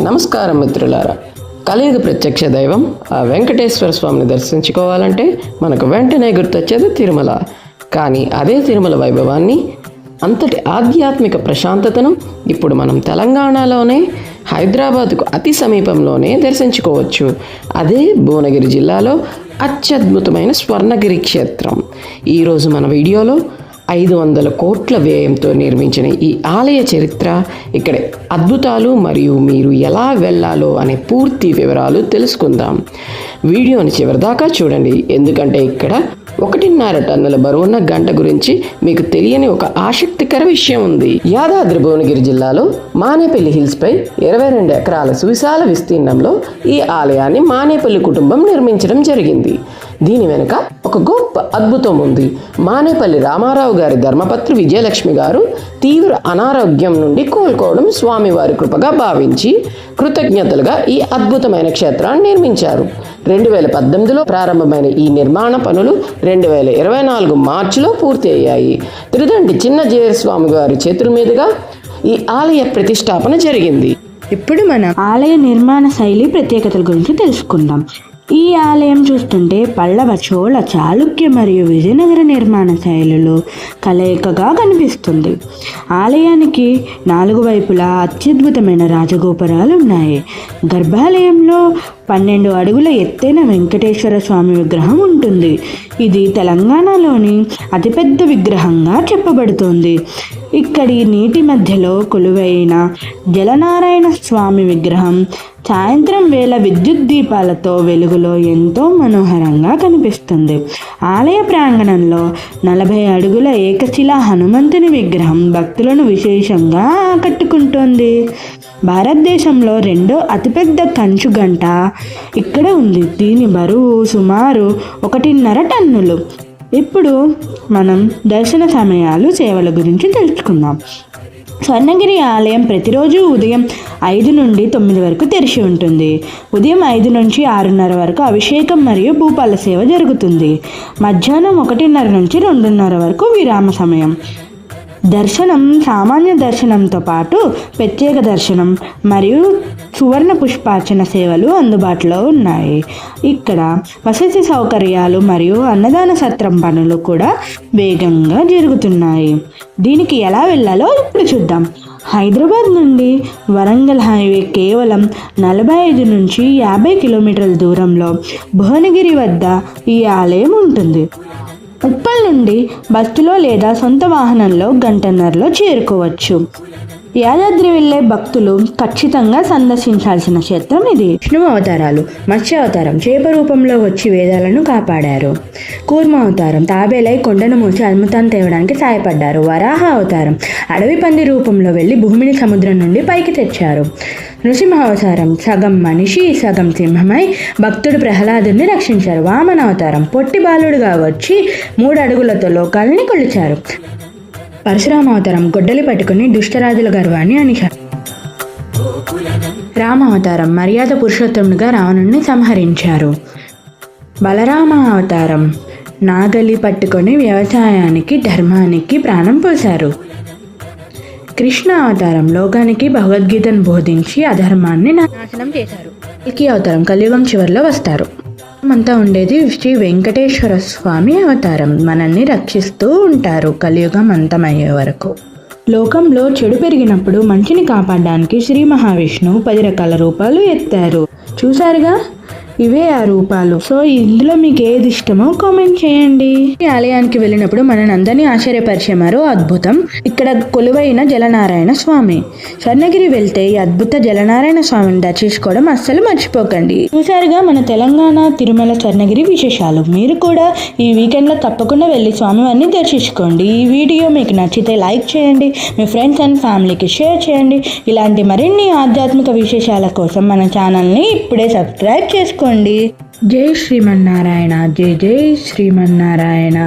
నమస్కారం మిత్రులారా. కలియుగ ప్రత్యక్ష దైవం ఆ వెంకటేశ్వర స్వామిని దర్శించుకోవాలంటే మనకు వెంటనే గుర్తొచ్చేది తిరుమల. కానీ అదే తిరుమల వైభవాన్ని అంతటి ఆధ్యాత్మిక ప్రశాంతతను ఇప్పుడు మనం తెలంగాణలోనే హైదరాబాద్కు అతి సమీపంలోనే దర్శించుకోవచ్చు. అదే భువనగిరి జిల్లాలో అత్యద్భుతమైన స్వర్ణగిరి క్షేత్రం. ఈరోజు మన వీడియోలో ఐదు వందల కోట్ల వ్యయంతో నిర్మించిన ఈ ఆలయ చరిత్ర ఇక్కడ అద్భుతాలు మరియు మీరు ఎలా వెళ్ళాలో అనే పూర్తి వివరాలు తెలుసుకుందాం. వీడియోని చివరిదాకా చూడండి. ఎందుకంటే ఇక్కడ ఒకటిన్నర టన్నుల బరువున్న గంట గురించి మీకు తెలియని ఒక ఆసక్తికర విషయం ఉంది. యాదాద్రి భువనగిరి జిల్లాలో మానేపల్లి హిల్స్ పై ఇరవై రెండు ఎకరాల సువిశాల విస్తీర్ణంలో ఈ ఆలయాన్ని మానేపల్లి కుటుంబం నిర్మించడం జరిగింది. దీని వెనుక ఒక గొప్ప అద్భుతం ఉంది. మానేపల్లి రామారావు గారి ధర్మపత్రి విజయలక్ష్మి గారు తీవ్ర అనారోగ్యం నుండి కోలుకోవడం స్వామివారి కృపగా భావించి కృతజ్ఞతలుగా ఈ అద్భుతమైన క్షేత్రాన్ని నిర్మించారు. రెండు వేల పద్దెనిమిదిలో ప్రారంభమైన ఈ నిర్మాణ పనులు రెండు వేల ఇరవై నాలుగు మార్చిలో పూర్తి అయ్యాయి త్రిదండి చిన్న జేర్ స్వామి గారి చేతుల మీదుగా ఈ ఆలయ ప్రతిష్టాపన జరిగింది. ఇప్పుడు మనం ఆలయ నిర్మాణ శైలి ప్రత్యేకతల గురించి తెలుసుకుందాం. ఈ ఆలయం చూస్తుంటే పల్లవ చోళ చాళుక్య మరియు విజయనగర నిర్మాణ శైలులు కలయికగా కనిపిస్తుంది. ఆలయానికి నాలుగు వైపులా అత్యద్భుతమైన రాజగోపురాలు ఉన్నాయి. గర్భాలయంలో పన్నెండు అడుగుల ఎత్తైన వెంకటేశ్వర స్వామి విగ్రహం ఉంటుంది. ఇది తెలంగాణలోని అతిపెద్ద విగ్రహంగా చెప్పబడుతోంది. ఇక్కడి నీటి మధ్యలో కొలువైన జలనారాయణ స్వామి విగ్రహం సాయంత్రం వేళ విద్యుత్ దీపాలతో వెలుగులో ఎంతో మనోహరంగా కనిపిస్తుంది. ఆలయ ప్రాంగణంలో నలభై అడుగుల ఏకశిలా హనుమంతుని విగ్రహం భక్తులను విశేషంగా ఆకట్టుకుంటోంది. భారతదేశంలో రెండో అతిపెద్ద కంచు గంట ఇక్కడ ఉంది. దీని బరువు సుమారు ఒకటిన్నర టన్నులు. ఇప్పుడు మనం దర్శన సమయాలు సేవల గురించి తెలుసుకుందాం. స్వర్ణగిరి ఆలయం ప్రతిరోజు ఉదయం ఐదు నుండి తొమ్మిది వరకు తెరిచి ఉంటుంది. ఉదయం ఐదు నుంచి ఆరున్నర వరకు అభిషేకం మరియు భూపాల సేవ జరుగుతుంది. మధ్యాహ్నం ఒకటిన్నర నుంచి రెండున్నర వరకు విరామ సమయం. దర్శనం సామాన్య దర్శనంతో పాటు ప్రత్యేక దర్శనం మరియు సువర్ణ పుష్పార్చన సేవలు అందుబాటులో ఉన్నాయి. ఇక్కడ వసతి సౌకర్యాలు మరియు అన్నదాన సత్రం పనులు కూడా వేగంగా జరుగుతున్నాయి. దీనికి ఎలా వెళ్ళాలో ఇప్పుడు చూద్దాం. హైదరాబాద్ నుండి వరంగల్ హైవే కేవలం నలభై ఐదు నుంచి యాభై కిలోమీటర్ల దూరంలో భువనగిరి వద్ద ఈ ఆలయం ఉంటుంది. ఉప్పల్ నుండి బస్సులో లేదా సొంత వాహనంలో గంటన్నరలో చేరుకోవచ్చు. యాదాద్రి వెళ్ళే భక్తులు ఖచ్చితంగా సందర్శించాల్సిన క్షేత్రం ఇది. విష్ణు అవతారాలు మత్స్య అవతారం చేప రూపంలో వచ్చి వేదాలను కాపాడారు. కూర్మ అవతారం తాబేలై కొండను మూసి అద్భుతాన్ని తేవడానికి సాయపడ్డారు వరాహ అవతారం అడవి పంది రూపంలో వెళ్ళి భూమిని సముద్రం నుండి పైకి తెచ్చారు. నృసింహ అవతారం సగం మనిషి సగం సింహమై భక్తుడు ప్రహ్లాదుని రక్షించారు. వామన అవతారం పొట్టి బాలుడుగా వచ్చి మూడు అడుగులతో లోకాలని కొలిచారు. పరశురామ అవతారం గొడ్డలి పట్టుకుని దుష్టరాజుల గర్వాన్ని అణిచారు రామ అవతారం మర్యాద పురుషోత్తమునిగా రావణుణ్ణి సంహరించారు. బలరామ అవతారం నాగలి పట్టుకొని వ్యవసాయానికి ధర్మానికి ప్రాణం పోశారు. కృష్ణ అవతారం లోకానికి భగవద్గీతను బోధించి అధర్మాన్ని నాశనం చేశారు. కల్కి అవతారం కలియుగం చివరిలో వస్తారు. అంతా ఉండేది శ్రీ వెంకటేశ్వర స్వామి అవతారం. మనల్ని రక్షిస్తూ ఉంటారు కలియుగం అంతమయ్యే వరకు. లోకంలో చెడు పెరిగినప్పుడు మంచిని కాపాడడానికి శ్రీ మహావిష్ణువు పది రకాల రూపాలు ఎత్తారు. చూసారుగా ఇవే ఆ రూపాలు. సో ఇందులో మీకు ఏది ఇష్టమో కామెంట్ చేయండి. ఈ ఆలయానికి వెళ్ళినప్పుడు మనని అందరినీ ఆశ్చర్యపరిచే మరో అద్భుతం. ఇక్కడ కొలువైన జలనారాయణ స్వామి. స్వర్ణగిరి వెళ్తే ఈ అద్భుత జలనారాయణ స్వామిని దర్శించుకోవడం అస్సలు మర్చిపోకండి. చూసారుగా మన తెలంగాణ తిరుమల స్వర్ణగిరి విశేషాలు. మీరు కూడా ఈ వీకెండ్లో తప్పకుండా వెళ్ళి స్వామివారిని దర్శించుకోండి. ఈ వీడియో మీకు నచ్చితే లైక్ చేయండి. మీ ఫ్రెండ్స్ అండ్ ఫ్యామిలీకి షేర్ చేయండి. ఇలాంటి మరిన్ని ఆధ్యాత్మిక విశేషాల కోసం మన ఛానల్ని ఇప్పుడే సబ్స్క్రైబ్ చేసుకోండి. చేసుకోండి. జై శ్రీమన్నారాయణ జై జై శ్రీమన్నారాయణ.